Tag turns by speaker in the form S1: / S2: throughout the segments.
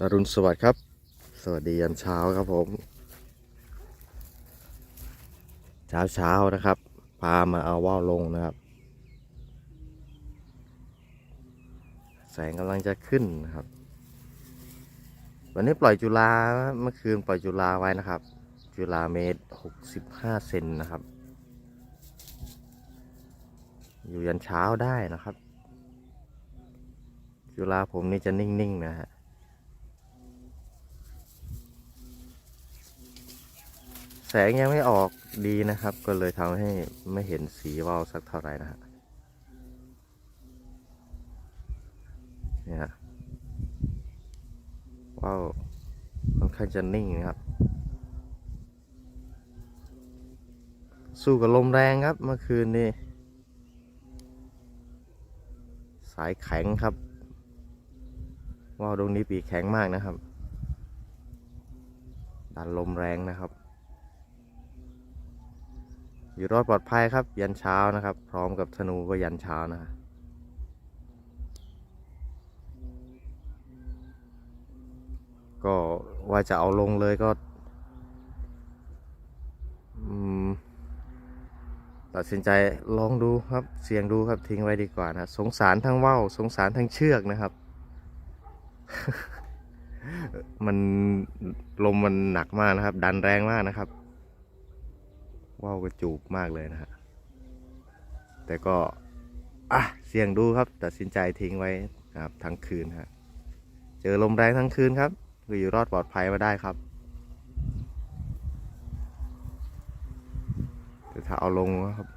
S1: อรุณสวัสดิ์ครับ สวัสดียันเช้าครับผม เช้าเช้านะครับ พามาเอาว่าวลงนะครับ แสงกำลังจะขึ้นนะครับ วันนี้ปล่อยจุฬาเมื่อคืนปล่อยจุฬาไว้นะครับ จุฬาเมตรหกสิบห้าเซนนะครับ อยู่ยันเช้าได้นะครับ จุฬาผมนี่จะนิ่งๆนะฮะ แสงยังไม่ออกดีนะครับ ก็เลยทำให้ไม่เห็นสีว่าวสักเท่าไหร่นะฮะเนี่ยฮะว่าวค่อนข้างจะนิ่งนะครับ สู้กับลมแรงครับเมื่อคืนนี้สายแข็งครับว่าวดวงนี้ปีแข็งมากนะครับดันลมแรงนะครับ อยู่รอดปลอดภัยครับ ยันเช้านะครับ พร้อมกับธนูก็ยันเช้านะก็ว่าจะเอาลงเลยก็ตัดสินใจลองดูครับ เสี่ยงดูครับทิ้งไว้ดีกว่านะ สงสารทั้งว่าวสงสารทั้งเชือกนะครับ มันลมมันหนักมากนะครับ ดันแรงมากนะครับ ว่าวกระจูบมากเลยนะฮะ แต่ก็อะเสี่ยงดูครับ ตัดสินใจทิ้งไว้ครับทั้งคืนฮะ เจอลมแรงทั้งคืนครับก็อยู่รอดปลอดภัยมาได้ครับ แต่ถ้าเอาลงครับ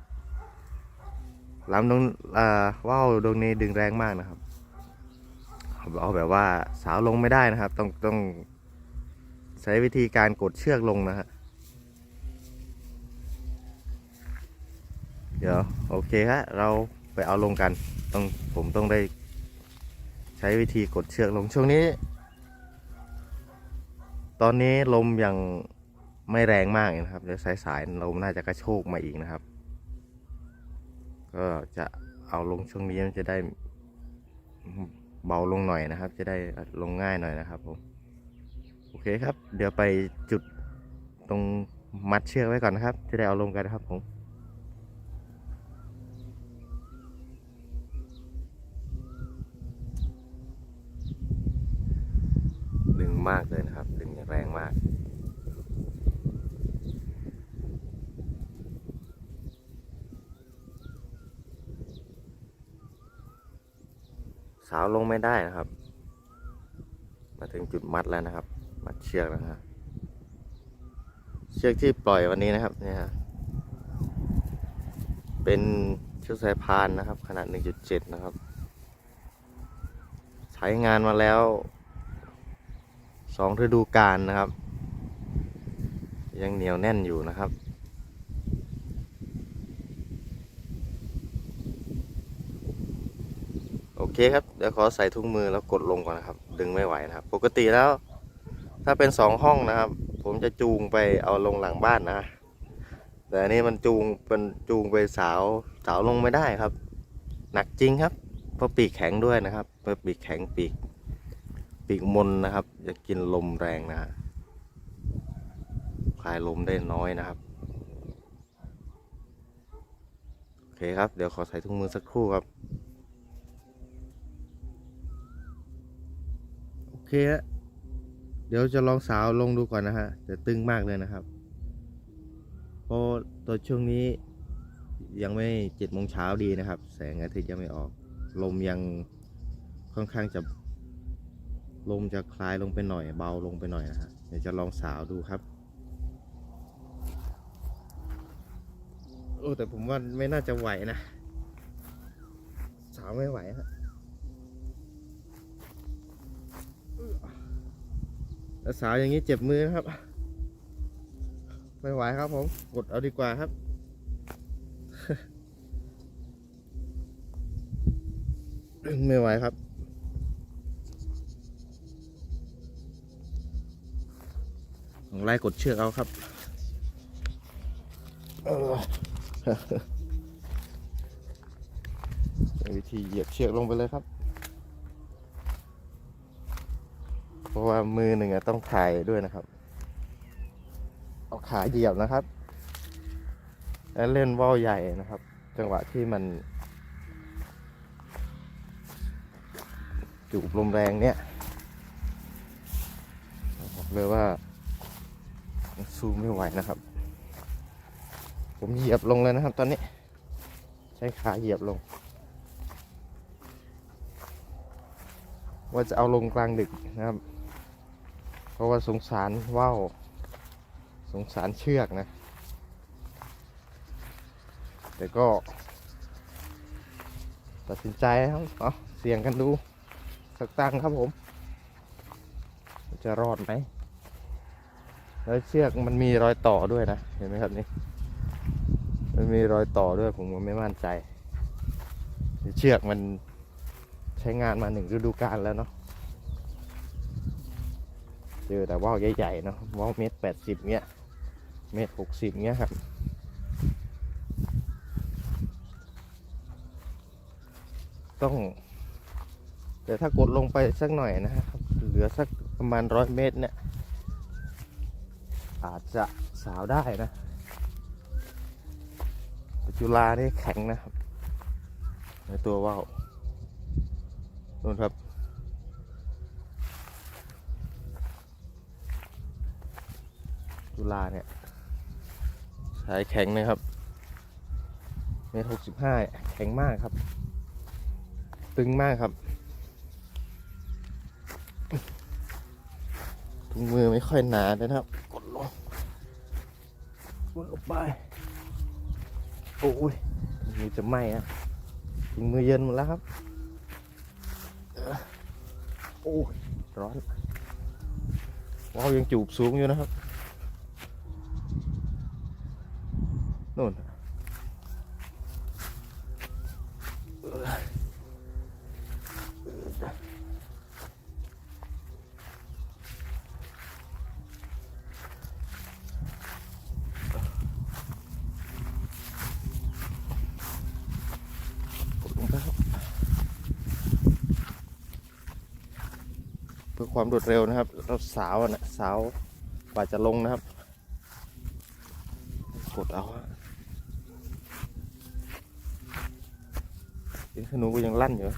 S1: ลำตรงอ่าว่าวตรงนี้ดึงแรงมากนะครับเอาแบบว่าสาวลงไม่ได้นะครับ ต้องต้องใช้วิธีการกดเชือกลงนะฮะ เดี๋ยวโอเคฮะเราไปเอาลงกันต้องผมต้องได้ใช้วิธีกดเชือกลงช่วงนี้ ตอนนี้ลมยังไม่แรงมากนะครับเดี๋ยวสายสายๆลมน่าจะกระโชกมาอีกนะครับ ก็จะเอาลงช่วงนี้มันจะได้เบาลงหน่อยนะครับ จะได้ลงง่ายหน่อยนะครับผมโอเคครับ เดี๋ยวไปจุดตรงมัดเชือกไว้ก่อนนะครับ จะได้เอาลงกันนะครับผม มากเลยนะครับ ดึงอย่างแรงมาก สาวลงไม่ได้นะครับ มาถึงจุดมัดแล้วนะครับ มัดเชือกแล้วนะฮะเชือกที่ปล่อยวันนี้นะครับเนี่ยฮะเป็นเชือกสายพานนะครับ ขนาด 1.7 นะครับ ใช้งานมาแล้ว สองฤดูกาลนะครับ ยังเหนียวแน่นอยู่นะครับโอเคครับเดี๋ยวขอใส่ถุงมือแล้วกดลงก่อนนะครับ ดึงไม่ไหวนะครับ ปกติแล้ว ถ้าเป็นสองห้องนะครับ ผมจะจูงไปเอาลงหลังบ้านนะ แต่อันนี้มันจูงเป็นจูงไปสาวสาวลงไม่ได้ครับ หนักจริงครับเพราะปีกแข็งด้วยนะครับเพราะปีกแข็งปีก ปีกมนนะครับ จะกินลมแรงนะฮะคลายลมได้น้อยนะครับ โอเคครับ เดี๋ยวขอใส่ถุงมือสักครู่ครับ โอเคฮะเดี๋ยวจะลองสาวลงดูก่อนนะฮะ แต่ตึงมากเลยนะครับ เพราะตัวช่วงนี้ยังไม่เจ็ดโมงเช้าดีนะครับ แสงอาทิตย์ยังไม่ออก ลมยังค่อนข้างจะ ลมจะคลายลงไปหน่อยเบาลงไปหน่อยนะฮะเดี๋ยวจะลองสาวดูครับโอ้แต่ผมว่าไม่น่าจะไหวนะ สาวไม่ไหวฮะแล้วสาวอย่างนี้เจ็บมือนะครับ ไม่ไหวครับผมกดเอาดีกว่าครับไม่ไหวครับ ไล่กดเชือกเอาครับเออวิธีเหยียบเชือกลงไปเลยครับ เพราะว่ามือหนึ่งต้องถ่ายด้วยนะครับ เอาขาเหยียบนะครับ แล้วเล่นว่าวใหญ่นะครับ จังหวะที่มันจูบลมแรงเนี่ยบอกเลยว่า สู้ไม่ไหวนะครับ ผมเหยียบลงเลยนะครับ ตอนนี้ ใช้ขาเหยียบลง ว่าจะเอาลงกลางดึกนะครับ เพราะว่าสงสารว่าวสงสารเชือกนะ แต่ก็ ตัดสินใจครับเอาเสี่ยงกันดู สักตั้งครับผม จะรอดไหม แล้วเชือกมันมีรอยต่อด้วยนะ เห็นไหมครับนี่ มันมีรอยต่อด้วยผมไม่มั่นใจ เชือกมันใช้งานมาหนึ่งฤดูกาลแล้วเนาะ เจอแต่ว่าวใหญ่ๆเนาะว่าวเมตรแปดสิบเนี้ย เมตรหกสิบเนี้ยครับต้อง แต่ถ้ากดลงไปสักหน่อยนะครับ เหลือสักประมาณร้อยเมตรเนี่ย อาจจะสาวได้นะแต่จุฬานี่แข็งนะครับ ในตัวว่าวนู่นครับ จุฬาเนี่ยสายแข็งนะครับเมตรหกสิบห้าแข็งมากครับ ตึงมากครับถุงมือไม่ค่อยหนาเลยครับ กดลงไป โอ้ยมือจะไหม้อะถุงมือเย็นหมดแล้วครับ โอ้ย ร้อนว้าวยังจูบสูงอยู่นะครับนู่นกดลงไปครับเพื่อความรวดเร็วนะครับเราสาวอะนะสาวกว่าจะลงนะครับ กดเอาฮะเสียงธนูก็ยังลั่นอยู่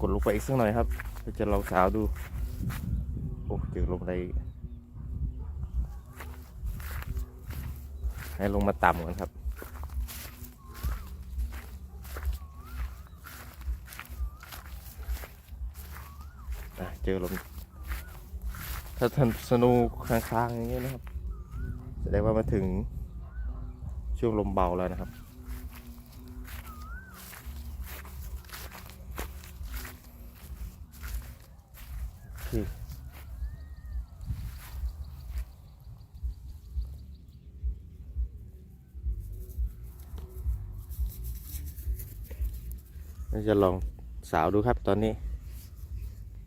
S1: กดลงไปอีกสักหน่อยครับเพื่อจะลองสาวดู โอ้เจอลงไปอีก ให้ลงมาต่ำก่อนครับ เจอลม ถ้าทันสนูค้างๆอย่างเงี้ยนะครับ แสดงว่ามาถึงช่วงลมเบาแล้วนะครับโอเค จะลองสาวดูครับตอนนี้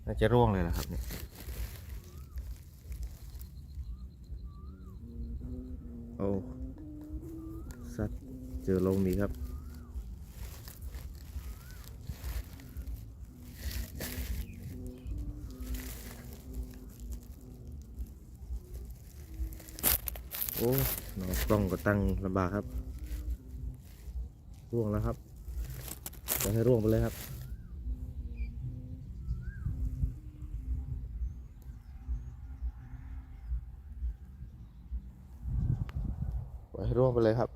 S1: น่าจะร่วงเลยนะครับเนี่ยโอ้สัตว์เจอลงดีครับโอ้หนอกล้องก็ตั้งลำบากครับร่วงแล้วครับ จะให้ร่วงไปเลยครับ ปล่อยให้ร่วงไปเลยครับ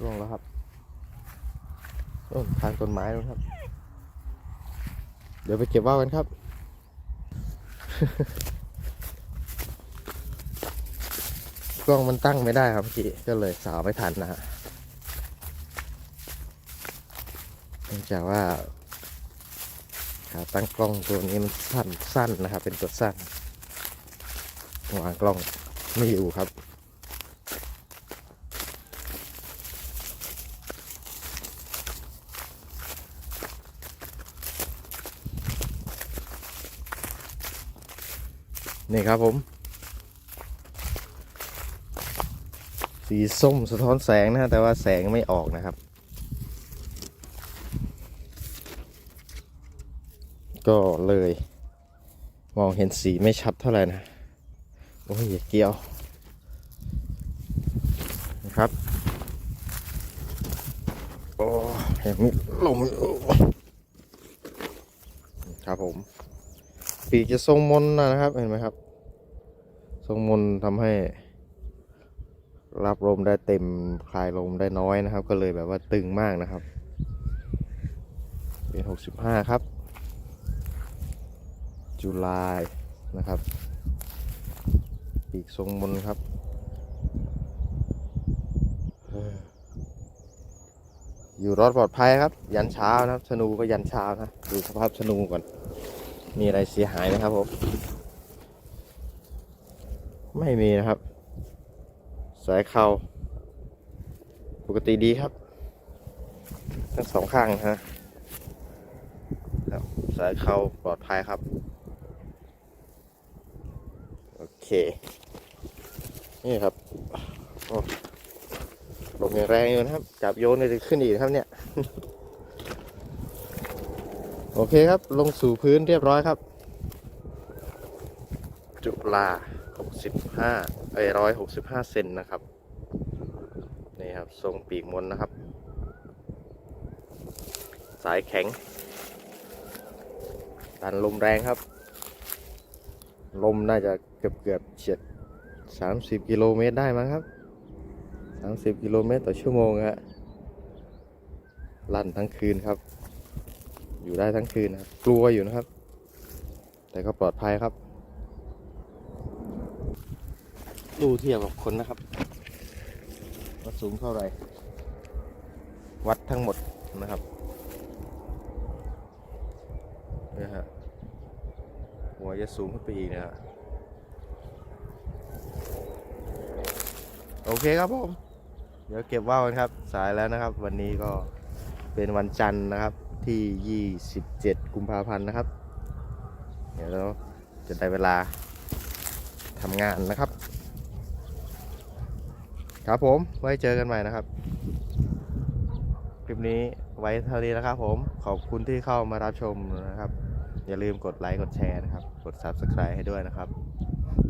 S1: ร่วงแล้วครับต้นทางต้นไม้นะครับ ดี๋ยวไปเก็บว่าวกันครับกล้องมันตั้งไม่ได้ครับเมื่อกี้ก็เลยสาวไม่ทันนะฮะเนื่องจากว่าขาตั้งกล้องตัวนี้มันสั้นสั้นนะครับ เป็นตัวสั้นวางกล้องไม่อยู่ครับ นี่ครับผม สีส้มสะท้อนแสงนะฮะแต่ว่าแสงไม่ออกนะครับ ก็เลย มองเห็นสีไม่ชัดเท่าไหร่นะ โอ้ยเกี่ยวนะครับโอ้เห็นมีลมอครับผม ปีกจะทรงมนนะครับ เห็นไหมครับ ทรงมนทำให้ รับลมได้เต็มคลายลมได้น้อยนะครับ ก็เลยแบบว่าตึงมากนะครับ เป็นหกสิบห้าครับ จุลายนะครับ ปีกทรงมนครับอยู่รอดปลอดภัยครับ ยันเช้านะครับธนูก็ยันเช้านะ ดูสภาพธนูก่อน มีอะไรเสียหายไหมครับผม ไม่มีนะครับ สายเข่าปกติดีครับ ทั้งสองข้างนะฮะครับสายเข่าปลอดภัยครับ โอเค นี่ครับโอ้ลมยังแรงอยู่นะครับ จับโยนเลยจะขึ้นอีกครับเนี่ย โอเคครับ ลงสู่พื้นเรียบร้อยครับ จุฬา65เอ้ย165เซนนะครับ นี่ครับ ทรงปีกมนนะครับ สายแข็ง ดันลมแรงครับ ลมน่าจะเกือบเกือบเฉียด30กิโลเมตรได้มั้งครับ30กิโลเมตรต่อชั่วโมงฮะลั่นทั้งคืนครับ อยู่ได้ทั้งคืนนะครับ กลัวอยู่นะครับ แต่ก็ปลอดภัยครับ ดูเทียบกับคนนะครับว่าสูงเท่าไหร่ วัดทั้งหมดนะครับเนี่ยฮะหัวจะสูงขึ้นไปอีกนะฮะโอเคครับผม เดี๋ยวเก็บว่าวกันครับ สายแล้วนะครับ วันนี้ก็เป็นวันจันทร์นะครับ ที่ 27 กุมภาพันธ์นะครับ เดี๋ยวเราจะได้เวลาทำงานนะครับ ครับผมไว้เจอกันใหม่นะครับ คลิปนี้ไว้เท่านี้นะครับผม ขอบคุณที่เข้ามารับชมนะครับ อย่าลืมกดไลค์ กดแชร์นะครับ กด Subscribe ให้ด้วยนะครับ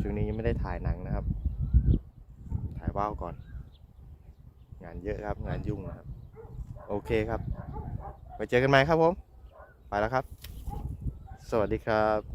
S1: ช่วงนี้ยังไม่ได้ถ่ายหนังนะครับ ถ่ายว่าวก่อน งานเยอะครับ งานยุ่งนะครับ โอเคครับ ไว้เจอกันใหม่ครับผม ไปแล้วครับ สวัสดีครับ